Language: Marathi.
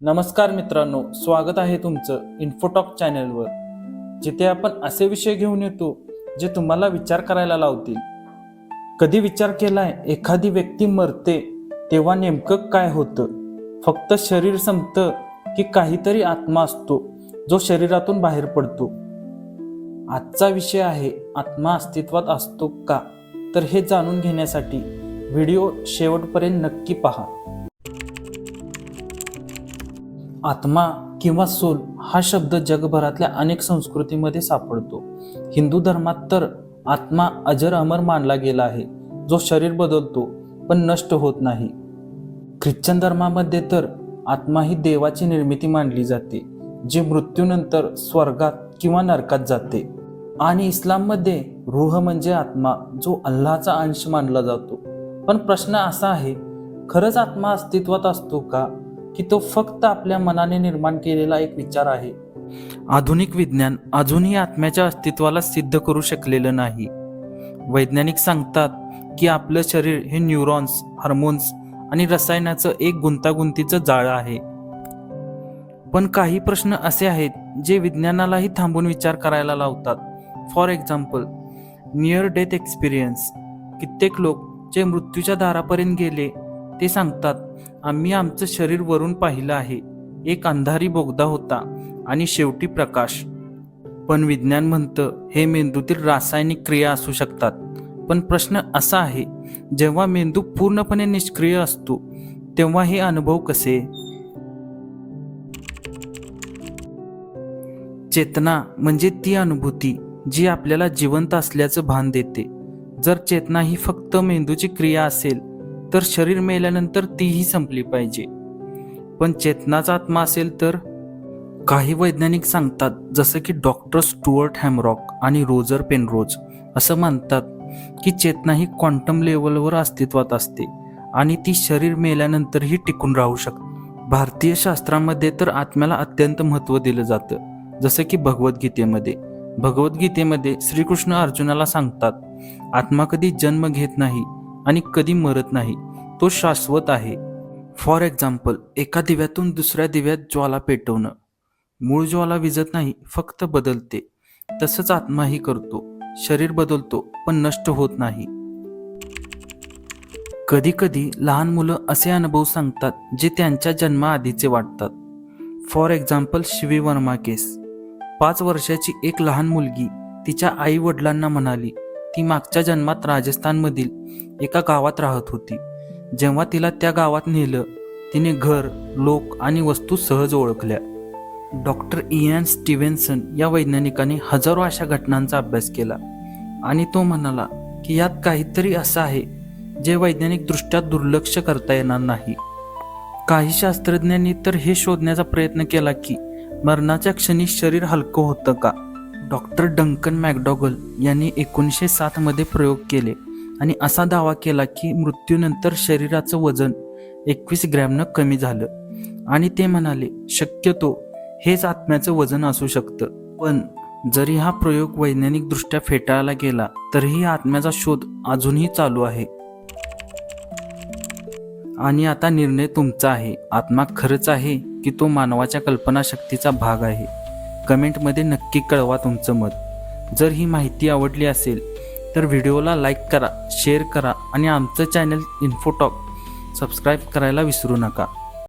नमस्कार मित्रांनो स्वागत आहे तुमचं इन्फोटॉक चॅनलवर जिथे आपण असे विषय घेऊन येतो जे तुम्हाला विचार करायला लावतील. कधी विचार केलाय एखादी व्यक्ती मरते तेव्हा नेमकं काय होतं? फक्त शरीर संपतं की काहीतरी आत्मा असतो जो शरीरातून बाहेर पडतो? आजचा विषय आहे आत्मा अस्तित्वात असतो का? तर हे जाणून घेण्यासाठी व्हिडिओ शेवटपर्यंत नक्की पहा. आत्मा किंवा सोल हा शब्द जगभरातल्या अनेक संस्कृतीमध्ये सापडतो. हिंदू धर्मात तर आत्मा अजर अमर मानला गेला आहे जो शरीर बदलतो पण नष्ट होत नाही. ख्रिश्चन धर्मामध्ये तर आत्मा ही देवाची निर्मिती मानली जाते जी मृत्यूनंतर स्वर्गात किंवा नरकात जाते. आणि इस्लाममध्ये रूह म्हणजे आत्मा जो अल्लाचा अंश मानला जातो. पण प्रश्न असा आहे खरंच आत्मा अस्तित्वात असतो का? की तो फक्त आपल्या मनाने निर्माण केलेला एक विचार आहे. आधुनिक विज्ञान अजूनही आत्म्याच्या अस्तित्वाला सिद्ध करू शकलेलं नाही. वैज्ञानिक सांगतात की आपलं शरीर हे न्यूरॉन्स हार्मोन्स आणि रसायनाचं एक गुंतागुंतीचं जाळं आहे. पण काही प्रश्न असे आहेत जे विज्ञानालाही थांबून विचार करायला लावतात. For example near death experience कित्येक लोक जे मृत्यूच्या दारापर्यंत गेले ते सांगतात आम्ही आमचं शरीर वरून पाहिलं आहे. एक अंधारी बोगदा होता आणि शेवटी प्रकाश. पण विज्ञान म्हणतं हे मेंदूतील रासायनिक क्रिया असू शकतात. पण प्रश्न असा आहे जेव्हा मेंदू पूर्णपणे निष्क्रिय असतो तेव्हा हे अनुभव कसे? चेतना म्हणजे ती अनुभूती जी आपल्याला जिवंत असल्याचं भान देते. जर चेतना ही फक्त मेंदूची क्रिया असेल तर शरीर मेल्यानंतर तीही संपली पाहिजे. पण चेतनाचा आत्मा असेल तर? काही वैज्ञानिक सांगतात जसं की डॉक्टर स्टुअर्ट हॅमरॉक आणि रोजर पेनरोज असं मानतात की चेतना ही क्वांटम लेवलवर अस्तित्वात असते आणि ती शरीर मेल्यानंतरही टिकून राहू शकते. भारतीय शास्त्रामध्ये तर आत्म्याला अत्यंत महत्त्व दिलं जातं जसं की भगवद्गीतेमध्ये. भगवद्गीतेमध्ये श्रीकृष्ण अर्जुनाला सांगतात आत्मा कधी जन्म घेत नाही आणि कधी मरत नाही. तो शाश्वत आहे. फॉर एक्झाम्पल एका दिव्यातून दुसऱ्या दिव्यात ज्वाला पेटवणं. मूळ ज्वाला विजत नाही फक्त बदलते. तसंच आत्माही करतो. शरीर बदलतो पण नष्ट होत नाही. कधी कधी लहान मुलं असे अनुभव सांगतात जे त्यांच्या जन्माआधीचे वाटतात. फॉर एक्झाम्पल शिवी वर्मा केस. पाच वर्षाची एक लहान मुलगी तिच्या आई वडिलांना म्हणाली ती मागच्या जन्मात राजस्थानमधील एका गावात राहत होती. जेव्हा तिला त्या गावात नेलं तिने घर लोक आणि वस्तू सहज ओळखल्या. डॉक्टर इयान स्टीव्हन्सन या वैज्ञानिकाने हजारो अशा घटनांचा अभ्यास केला आणि तो म्हणाला की यात काहीतरी असं आहे जे वैज्ञानिकदृष्ट्या दुर्लक्ष करता येणार नाही. काही शास्त्रज्ञांनी तर हे शोधण्याचा प्रयत्न केला की मरणाच्या क्षणी शरीर हलकं होतं का? डॉक्टर डंकन मॅकडॉगल यांनी एकोणीसशे सातमध्ये प्रयोग केले आणि असा दावा केला की मृत्यूनंतर शरीराचं वजन एकवीस ग्रॅमनं कमी झालं. आणि ते म्हणाले शक्यतो हेच आत्म्याचं वजन असू शकतं. पण जरी हा प्रयोग वैज्ञानिकदृष्ट्या फेटाळला गेला तरीही आत्म्याचा शोध अजूनही चालू आहे. आणि आता निर्णय तुमचा आहे. आत्मा खरंच आहे की तो मानवाच्या कल्पनाशक्तीचा भाग आहे. कमेंटमध्ये नक्की कळवा तुमचं मत. जर ही माहिती आवडली असेल तर व्हिडिओला लाईक करा शेअर करा आणि आमचं चॅनल इन्फोटॉक सबस्क्राईब करायला विसरू नका.